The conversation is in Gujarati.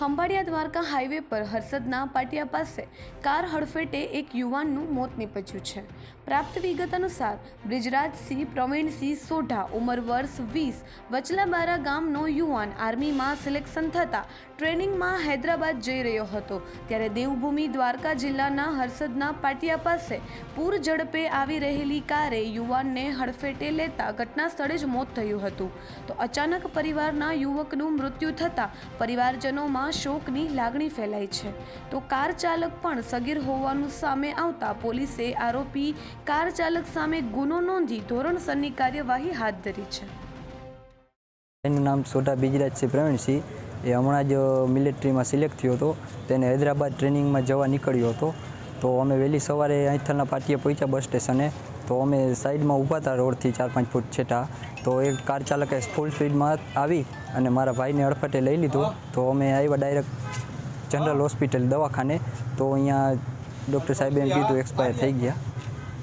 ખંભાળિયા દ્વારકા હાઈવે પર હર્ષદના પાટિયા પાસે કાર હડફેટે એક યુવાનનું મોત નીપજ્યું છે. પ્રાપ્ત વિગત અનુસાર, બ્રિજરાજસિંહ, પ્રવીણસિંહ સોઢા ઉંમર વર્ષ વીસ, વચલાબારા ગામનો યુવાન આર્મીમાં સિલેક્શન થતાં ટ્રેનિંગમાં હૈદરાબાદ જઈ રહ્યો હતો. ત્યારે દેવભૂમિ દ્વારકા જિલ્લાના હર્ષદના પાટિયા પાસે પૂર ઝડપે આવી રહેલી કારે યુવાનને હડફેટે લેતા ઘટના સ્થળે જ મોત થયું હતું. તો અચાનક પરિવારના યુવકનું મૃત્યુ થતાં પરિવારજનોમાં શોકની લાગણી ફેલાઈ છે. તો કાર ચાલક પણ સગીર હોવાનું સામે આવતા પોલીસે આરોપી કાર ચાલક સામે ગુનો નોંધી ધોરણસરની કાર્યવાહી હાથ ધરી છે. એનું નામ છોટા બીજરાજ છે પ્રવીણસિંહ. એ હમણાં જ મિલિટરીમાં સિલેક્ટ થયો હતો. તેને હૈદરાબાદ ટ્રેનિંગમાં જવા નીકળ્યો હતો. તો અમે વહેલી સવારે અહીંથલના પાટીએ પહોંચ્યા બસ સ્ટેશને. તો અમે સાઈડમાં ઊભા હતા રોડથી ચાર પાંચ ફૂટ છેટા. તો એ કાર ચાલકે ફૂલ સ્પીડમાં આવી અને મારા ભાઈને અડફટે લઈ લીધો. તો અમે આવ્યા ડાયરેક્ટ જનરલ હોસ્પિટલ દવાખાને. તો અહીંયા ડૉક્ટર સાહેબે એમ કીધું એક્સપાયર થઈ ગયા.